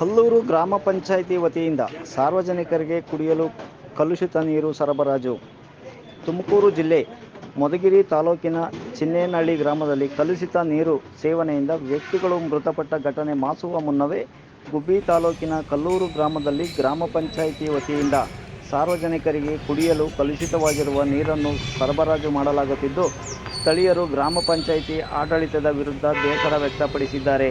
ಕಲ್ಲೂರು ಗ್ರಾಮ ಪಂಚಾಯಿತಿ ವತಿಯಿಂದ ಸಾರ್ವಜನಿಕರಿಗೆ ಕುಡಿಯಲು ಕಲುಷಿತ ನೀರು ಸರಬರಾಜು. ತುಮಕೂರು ಜಿಲ್ಲೆ ಮಧುಗಿರಿ ತಾಲೂಕಿನ ಚಿನ್ನೇನಹಳ್ಳಿ ಗ್ರಾಮದಲ್ಲಿ ಕಲುಷಿತ ನೀರು ಸೇವನೆಯಿಂದ ವ್ಯಕ್ತಿಗಳು ಮೃತಪಟ್ಟ ಘಟನೆ ಮಾಸುವ ಮುನ್ನವೇ ಗುಬ್ಬಿ ತಾಲೂಕಿನ ಕಲ್ಲೂರು ಗ್ರಾಮದಲ್ಲಿ ಗ್ರಾಮ ಪಂಚಾಯಿತಿ ವತಿಯಿಂದ ಸಾರ್ವಜನಿಕರಿಗೆ ಕುಡಿಯಲು ಕಲುಷಿತವಾಗಿರುವ ನೀರನ್ನು ಸರಬರಾಜು ಮಾಡಲಾಗುತ್ತಿದ್ದು ಸ್ಥಳೀಯರು ಗ್ರಾಮ ಪಂಚಾಯಿತಿ ಆಡಳಿತದ ವಿರುದ್ಧ ಬೇಸರ ವ್ಯಕ್ತಪಡಿಸಿದ್ದಾರೆ.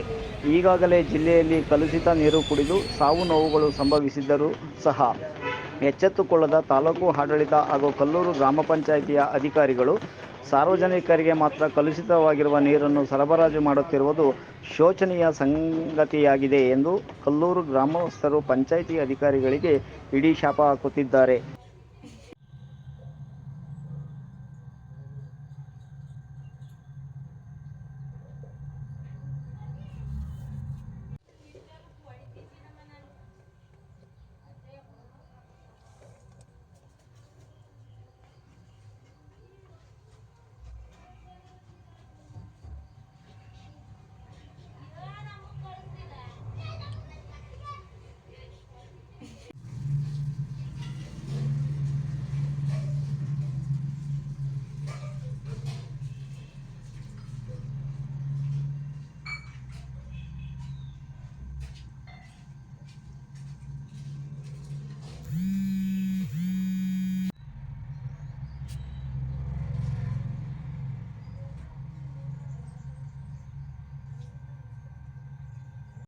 ಈಗಾಗಲೇ ಜಿಲ್ಲೆಯಲ್ಲಿ ಕಲುಷಿತ ನೀರು ಕುಡಿದು ಸಾವು ನೋವುಗಳು ಸಂಭವಿಸಿದ್ದರೂ ಸಹ ಎಚ್ಚೆತ್ತುಕೊಳ್ಳದ ತಾಲೂಕು ಆಡಳಿತ ಹಾಗೂ ಕಲ್ಲೂರು ಗ್ರಾಮ ಪಂಚಾಯಿತಿಯ ಅಧಿಕಾರಿಗಳು ಸಾರ್ವಜನಿಕರಿಗೆ ಮಾತ್ರ ಕಲುಷಿತವಾಗಿರುವ ನೀರನ್ನು ಸರಬರಾಜು ಮಾಡುತ್ತಿರುವುದು ಶೋಚನೀಯ ಸಂಗತಿಯಾಗಿದೆ ಎಂದು ಕಲ್ಲೂರು ಗ್ರಾಮಸ್ಥರು ಪಂಚಾಯಿತಿ ಅಧಿಕಾರಿಗಳಿಗೆ ಇಡೀ ಶಾಪ ಹಾಕುತ್ತಿದ್ದಾರೆ.